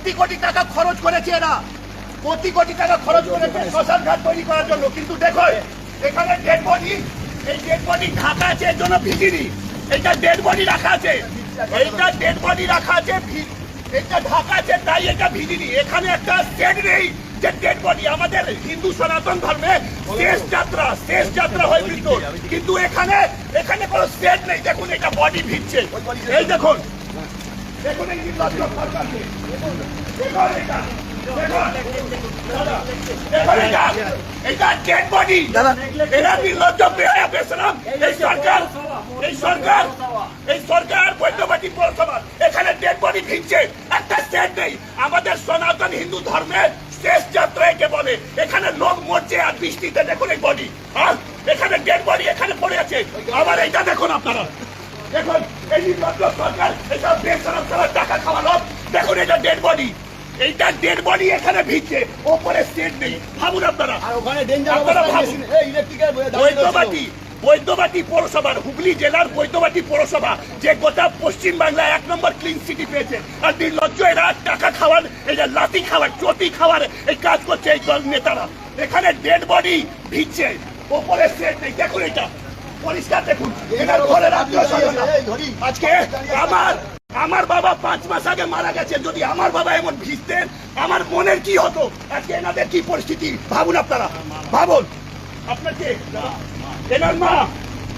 কোটি কোটি টাকা খরচ করেছে এরা। কোটি কোটি টাকা খরচ করেছে শ্মশান ঘাট তৈরি করার জন্য। কিন্তু দেখো, এখানে ডেড বডি এই ডেড বডি ঢাকা আছে, এর জন্য ভিজিনি। এটা ডেড বডি রাখা আছে। এইটা ডেড বডি রাখা আছে এটা ঢাকা আছে, তাই এটা ভিজিনি। এখানে একটা সেট নেই যে ডেড বডি আমাদের হিন্দু সনাতন ধর্মে শেষ যাত্রা শেষ যাত্রা হয় মৃত্যু কিন্তু এখানে এখানে কোনো সেট নেই। দেখুন, এটা বডি ভিজছে। এই দেখুন দেখুন এই নির্লজ্জ সরকারকে। দেখুন এটা। এখানে ডেড বডি একটা নেই। আমাদের সনাতন হিন্দু ধর্মের শেষ যাত্রা একে বলে। এখানে লোক মরছে আর বৃষ্টিতে দেখুন এই বডি আর এখানে ডেড বডি এখানে পড়ে আছে। আবার এইটা দেখুন আপনারা। দেখুন এই নির্লজ্জ সরকার এসব বেসরম সবার টাকা খাওয়ালো দেখুন এটা ডেড বডি এইটা ডেড বডি এখানে ভিজছে ওপরে সেট নেই। ভাবুন আপনারা। আর ওখানে ডেঞ্জার আপনারা ভাবুন। এই ইলেকট্রিক্যাল বৈদ্যবাটি বৈদ্যবাটি পৌরসভার হুগলি জেলার বৈদ্যবাটি পৌরসভা যে গোটা পশ্চিম বাংলায় এক নম্বর ক্লিন সিটি পেয়েছে। আর নির্লজ্জ এরা টাকা খাওয়ার এই যে লাতি খাওয়ার চটি খাওয়ার এই কাজ করছে এই দল নেতারা। এখানে ডেড বডি ভিজছে ওপরে সেট নেই। দেখুন এটা। পরিষ্কার দেখুন এনার ঘরের আত্মীয় স্বজনরা আজকে আমার আমার বাবা পাঁচ মাস আগে মারা গেছে যদি আমার বাবা এমন ভিজতেন আমার মনের কি হতো? আজকে এনাদের কি পরিস্থিতি? ভাবুন আপনারা। ভাবুন। আপনার কে এনার মা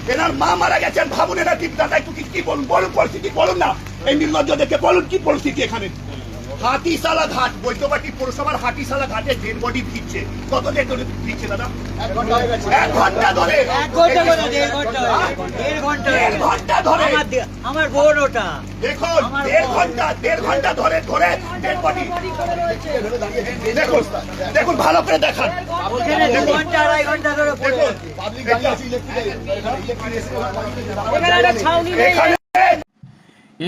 এনার মা মারা গেছেন ভাবুন এনার কি দাদা একটু কি- কি বলুন? বলুন পরিস্থিতি বলুন না। এই নির্লজ্জ দেখে বলুন কি পরিস্থিতি এখানে? হাতিশালা ঘাট বৈদ্যবাটি পৌরসভার হাতিশালা ঘাটে ডেড বডি ভিজছে কত ডেড বডি ভিজছে দাদা? এক ঘণ্টা গেছে। এক ঘণ্টা ধরে? এক ঘণ্টা করে দেড় ঘণ্টা হ্যাঁ? দেড় ঘণ্টা দেড় ঘণ্টা ধরে? আমার বোন ওটা। দেখুন দেড় ঘণ্টা দেড় ঘণ্টা ধরে ধরে ডেড বডি দেখুন দেখুন ভালো করে দেখান। ঘণ্টা আড়াই ঘণ্টা ধরে দেখুন। পাবলিক গাড়ি আছে। ইলেকট্রিক এখানে একটা ছাউনি নেই। এখানে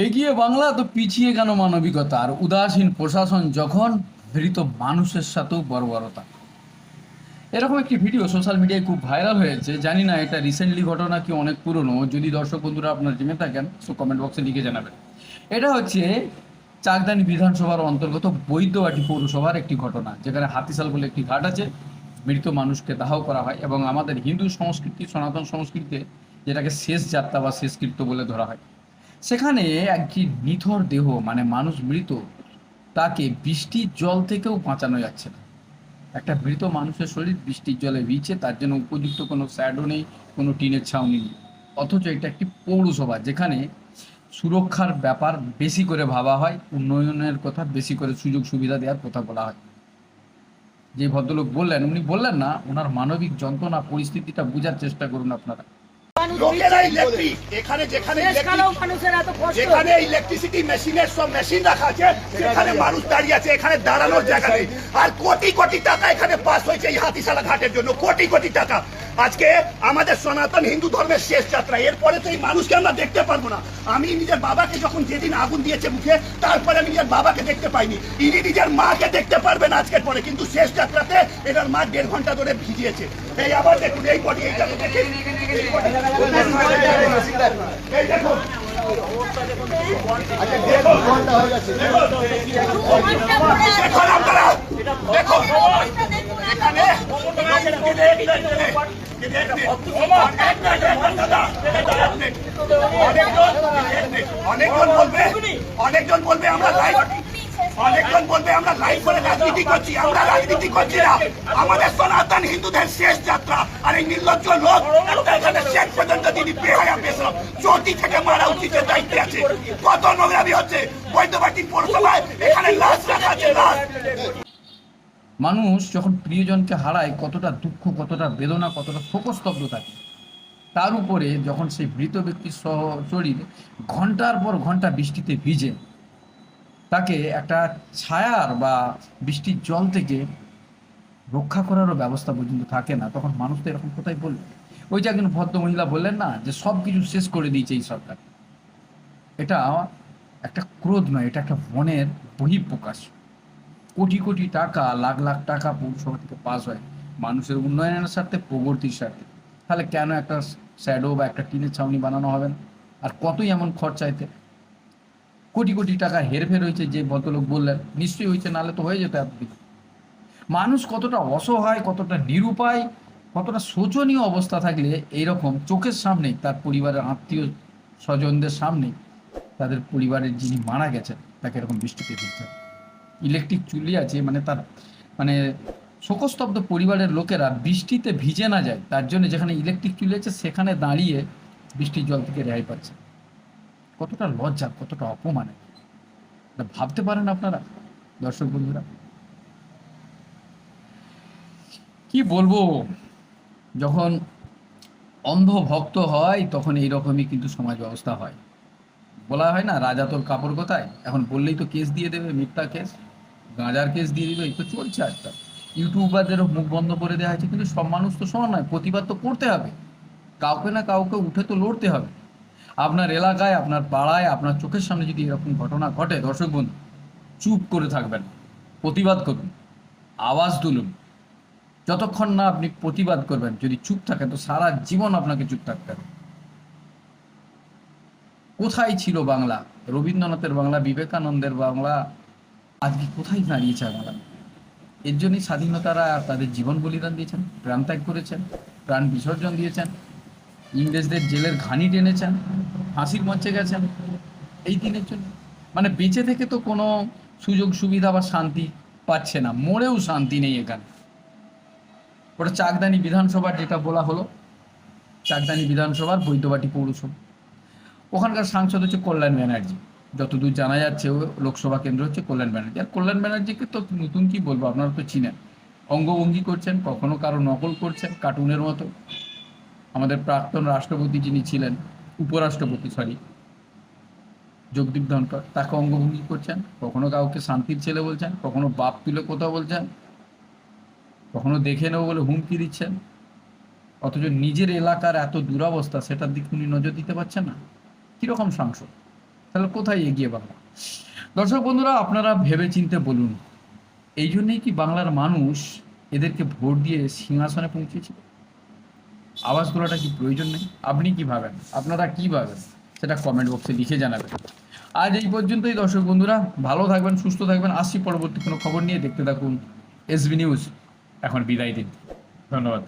এগিয়ে বাংলা তো পিছিয়ে কেন মানবিকতা? আর উদাসীন প্রশাসন যখন ধৃত মানুষের সাথেও বর্বরতা। এরকম একটি ভিডিও সোশ্যাল মিডিয়ায় খুব ভাইরাল হয়েছে। জানি না এটা রিসেন্টলি ঘটনা কি অনেক পুরনো। যদি দর্শক বন্ধুরা আপনার জেনে থাকেন সো কমেন্ট বক্সে লিখে জানাবেন। এটা হচ্ছে চাকদানি বিধানসভার অন্তর্গত বৈদ্যবাটি পৌরসভার একটি ঘটনা, যেখানে হাতিশাল বলে একটি ঘাট আছে। মৃত মানুষকে দাহ করা হয় এবং আমাদের হিন্দু সংস্কৃতি, সনাতন সংস্কৃতিতে যেটাকে শেষ যাত্রা বা শেষকৃত্য বলে ধরা হয়। সেখানে একটি নিথর দেহ মানে মানুষ মৃত, তাকে বৃষ্টির জল থেকেও বাঁচানো যাচ্ছে না। একটা মৃত মানুষের শরীর বৃষ্টির জলে ভিজছে, তার জন্য উপযুক্ত কোনো স্যাডও নেই, কোনো টিনের ছাউনি নেই। অথচ এটা একটি পৌরসভা, যেখানে সুরক্ষার ব্যাপার বেশি করে ভাবা হয়, উন্নয়নের কথা বেশি করে সুযোগ সুবিধা দেওয়ার কথা বলা হয়। যে ভদ্রলোক বললেন, উনি বললেন না, ওনার মানবিক যন্ত্রণা, পরিস্থিতিটা বোঝার চেষ্টা করুন আপনারা। লোকেরা ইলেকট্রিক এখানে যেখানে যেখানে ইলেকট্রিসিটি মেশিনের সব মেশিন রাখা আছে সেখানে মানুষ দাঁড়িয়ে আছে এখানে দাঁড়ানোর জায়গা নেই। আর কোটি কোটি টাকা এখানে পাস হয়েছে এই হাতিশালা ঘাটের জন্য কোটি কোটি টাকা। আজকে আমাদের সনাতন হিন্দু ধর্মের শেষ যাত্রা। এরপরে তো এই মানুষকে আমরা দেখতে পারব না। আমি নিজের বাবাকে যখন যেদিন আগুন দিয়েছে মুখে, তারপরে আমি নিজের বাবাকে দেখতে পাইনি। ইনি নিজের মাকে দেখতে পারবেন আজকের পরে, কিন্তু শেষ যাত্রাতে এনার মা দেড় ঘণ্টা ধরে ভিজিয়েছে। এই আবার দেখুন, এই বডি এইটা দেখেন। এই দেখুন। আচ্ছা অনেকজন বলবে অনেকজন বলবে আমরা অনেকজন বলবে আমরা লাইভ করে রাজনীতি করছি আমরা রাজনীতি করছি না আমাদের সনাতন হিন্দুদের শেষ যাত্রা আর এই নির্লজ্জ লোক এখানে শেষ পর্যন্ত যিনি বেহায়া পেশল চটি থেকে মারা উচিতের দায়িত্বে আছে কত নোংরামি হচ্ছে বৈদ্যবাটি পৌরসভায় এখানে লাশ রাখা আছে, লাশ। মানুষ যখন প্রিয়জনকে হারায়, কতটা দুঃখ, কতটা বেদনা, কতটা শোকস্তব্ধ থাকে। তার উপরে যখন সেই মৃত ব্যক্তির সহ শরীর ঘণ্টার পর ঘণ্টা বৃষ্টিতে ভিজে, তাকে একটা ছায়ার বা বৃষ্টির জল থেকে রক্ষা করারও ব্যবস্থা পর্যন্ত থাকে না। তখন মানুষ তো এরকম কোথায় বলবে ওই যে একজন ভদ্র মহিলা বললেন না যে সব কিছু শেষ করে দিয়েছে এই সরকার। এটা একটা ক্রোধ নয়, এটা একটা মনের বহিঃপ্রকাশ। কোটি কোটি টাকা, লাখ লাখ টাকা পৌরসভা থেকে পাস হয়। মানুষের উন্নয়নের স্বার্থে, প্রগতির স্বার্থে। তাহলে কেন একটা স্যাডো বা একটা টিনের ছাউনি বানানো হবে না? আর কতই এমন খরচাইতে কোটি কোটি টাকা হেরফের হয়েছে যে ভদ্রলোক বললেন, নিশ্চয়ই হয়েছে, নাহলে তো হয়ে যেত এতদিন। মানুষ কতটা অসহায়, কতটা নিরুপায়, কতটা শোচনীয় অবস্থা থাকলে এইরকম চোখের সামনেই, তার পরিবারের আত্মীয় স্বজনদের সামনেই, তাদের পরিবারের যিনি মারা গেছেন, তাকে এরকম বৃষ্টিতে দিচ্ছেন ইলেকট্রিক চুল্লি আছে মানে তার মানে শোকস্তব্ধ পরিবারের লোকেরা বৃষ্টিতে ভিজে না যায়, তার জন্য যেখানে ইলেকট্রিক চুল্লি আছে সেখানে দাঁড়িয়ে বৃষ্টির জল থেকে রেহাই পাচ্ছে। কতটা লজ্জা, কতটা অপমানে। ভাবতে পারেন আপনারা, দর্শক বন্ধুরা। কি বলব, যখন অন্ধ ভক্ত হয়, তখন এইরকমই কিন্তু সমাজ ব্যবস্থা হয়। বলা হয় না, রাজা তোর কাপড় কোথায়? এখন বললেই তো কেস দিয়ে দেবে, মিথ্যা কেস। গাঁজার কেস দিয়ে দিবে এই তো চলছে আজকাল। ইউটিউবারদেরও মুখ বন্ধ করে দেওয়া হয়েছে, কিন্তু সব মানুষ তো সমান নয়, প্রতিবাদ তো করতে হবে। কাউকে না কাউকে উঠে তো লড়তে হবে। আপনার এলাকায়, আপনার পাড়ায়, আপনার চোখের সামনে যদি এরকম ঘটনা ঘটে, দর্শক বন্ধু, চুপ করে থাকবেন, প্রতিবাদ করুন, আওয়াজ তুলুন। যতক্ষণ না আপনি প্রতিবাদ করবেন, যদি চুপ থাকেন, তো সারা জীবন আপনাকে চুপ থাকতে হবে। কোথায় ছিল বাংলা? রবীন্দ্রনাথের বাংলা, বিবেকানন্দের বাংলা আজকে কোথায় দাঁড়িয়েছে বাংলা এর জন্যই স্বাধীনতারা তাদের জীবন বলিদান দিয়েছেন, প্রাণ ত্যাগ করেছেন, প্রাণ বিসর্জন দিয়েছেন, ইংরেজদের জেলের ঘানি টেনেছেন, ফাঁসির মঞ্চে গেছেন। এই দিনের জন্য। মানে বেঁচে থেকে তো কোনো সুযোগ, সুবিধা বা শান্তি পাচ্ছে না। মরেও শান্তি নেই এখানে। ওটা চাকদানি বিধানসভার যেটা বলা হলো, চাকদানি বিধানসভার বৈদ্যবাটি পৌরসভা। ওখানকার সাংসদ হচ্ছে কল্যাণ ব্যানার্জি। যতদূর জানা যাচ্ছে লোকসভা কেন্দ্র হচ্ছে কল্যাণ ব্যানার্জি। আর কল্যাণ ব্যানার্জিকে তো নতুন কি বলব, আপনারা তো চিনেন। অঙ্গভঙ্গি করছেন, কখনো কারও নকল করছেন, কার্টুনের মতো। আমাদের প্রাক্তন রাষ্ট্রপতি যিনি ছিলেন, উপরাষ্ট্রপতি সরি জগদীপ ধনকর তাকে অঙ্গভঙ্গি করছেন। কখনো কাউকে শান্তির ছেলে বলছেন, কখনো বাপ তুলে কথা বলছেন, কখনো দেখে নেব বলে হুমকি দিচ্ছেন। অথচ নিজের এলাকার এত দুরবস্থা, সেটার দিকে উনি নজর দিতে পারছেন না। কীরকম সাংসদ? তাহলে কোথায় এগিয়ে বাংলা দর্শক বন্ধুরা, আপনারা ভেবে চিনতে বলুন, এই জন্যেই কি বাংলার মানুষ এদেরকে ভোট দিয়ে সিংহাসনে পৌঁছেছিল? আওয়াজ তোলাটা কি প্রয়োজন নেই? আপনি কি ভাবেন? আপনারা কি ভাবেন? সেটা কমেন্ট বক্সে লিখে জানাবেন। আজ এই পর্যন্তই দর্শক বন্ধুরা। ভালো থাকবেন, সুস্থ থাকবেন। আসছি পরবর্তী কোনো খবর নিয়ে। দেখতে থাকুন এসবি নিউজ। এখন বিদায় দিন। ধন্যবাদ।